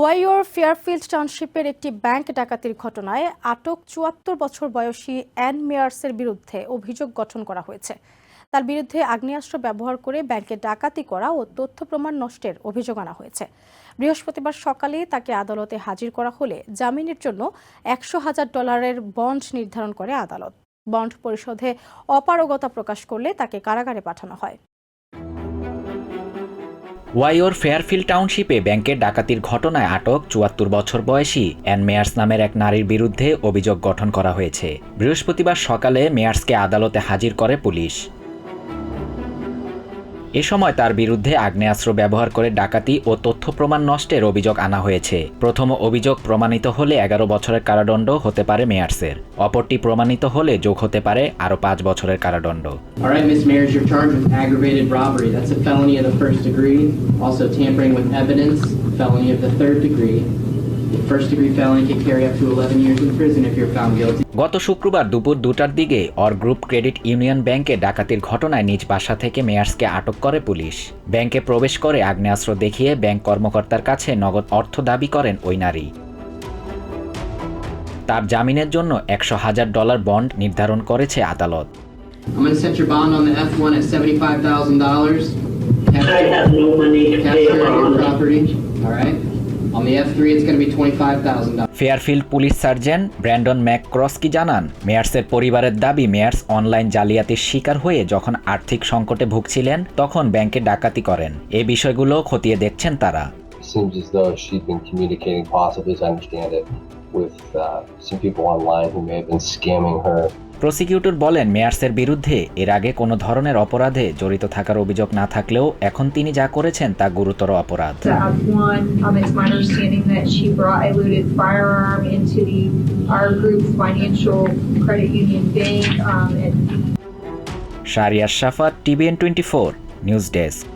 ওয়াইওর Fairfield টাউনশিপের একটি bank ডাকাতির ঘটনায় আটক চুয়াত্তর বছর বয়সী অ্যান মেয়ার্সের বিরুদ্ধে অভিযোগ গঠন করা হয়েছে। তার বিরুদ্ধে আগ্নেয়াস্ত্র ব্যবহার করে ব্যাংকে ডাকাতি করা ও তথ্য প্রমাণ নষ্টের অভিযোগ আনা হয়েছে। বৃহস্পতিবার সকালে তাকে আদালতে হাজির করা হলে জামিনের জন্য একশো হাজার ডলারের বন্ড নির্ধারণ করে আদালত। বন্ড পরিশোধে অপারগতা প্রকাশ করলে তাকে কারাগারে পাঠানো হয়। ওয়াইওর ফেয়ারফিল টাউনশিপে ব্যাংকের ডাকাতির ঘটনায় আটক চুয়াত্তর বছর বয়সী অ্যান মেয়ার্স নামের এক নারীর বিরুদ্ধে অভিযোগ গঠন করা হয়েছে। বৃহস্পতিবার সকালে মেয়ার্সকে আদালতে হাজির করে পুলিশ। এ সময় তার বিরুদ্ধে আগ্নেয়াস্ত্র ব্যবহার করে ডাকাতি ও তথ্য প্রমাণ নষ্টের অভিযোগ আনা হয়েছে। প্রথম অভিযোগ প্রমাণিত হলে এগারো বছরের কারাদণ্ড হতে পারে মেয়ার্সের। অপরটি প্রমাণিত হলে যোগ হতে পারে আরও পাঁচ বছরের কারাদণ্ড। গত শুক্রবার দুপুর দুটার দিকে অর গ্রুপ ক্রেডিট ইউনিয়ন ব্যাংকে ডাকাতির ঘটনায় নিজ বাসা থেকে মেয়ার্সকে আটক করে পুলিশ। ব্যাংকে প্রবেশ করে আগ্নেয়াস্ত্র দেখিয়ে ব্যাংক কর্মকর্তার কাছে নগদ অর্থ দাবি করেন ওই নারী। তার জামিনের জন্য একশো হাজার ডলার বন্ড নির্ধারণ করেছে আদালত। On the F3, it's going to be $25,000. Fairfield police sergeant Brandon McCroskey জানান মেয়ার্সের পরিবারের দাবি মেয়ার্স অনলাইন জালিয়াতির শিকার হয়ে যখন আর্থিক সংকটে ভুগছিলেন তখন ব্যাংকে ডাকাতি করেন এই বিষয়গুলো খতিয়ে দেখছেন তারা seems as though she'd been communicating, possibly as I understand it, with uh, some people online who may have been scamming her. Prosecutor বলেন মেয়ার্সের বিরুদ্ধে এর আগে কোনো ধরনের অপরাধে জড়িত থাকার অভিযোগ না থাকলেও এখন তিনি যা করেছেন তা গুরুতর অপরাধ to have one. Twenty four news understanding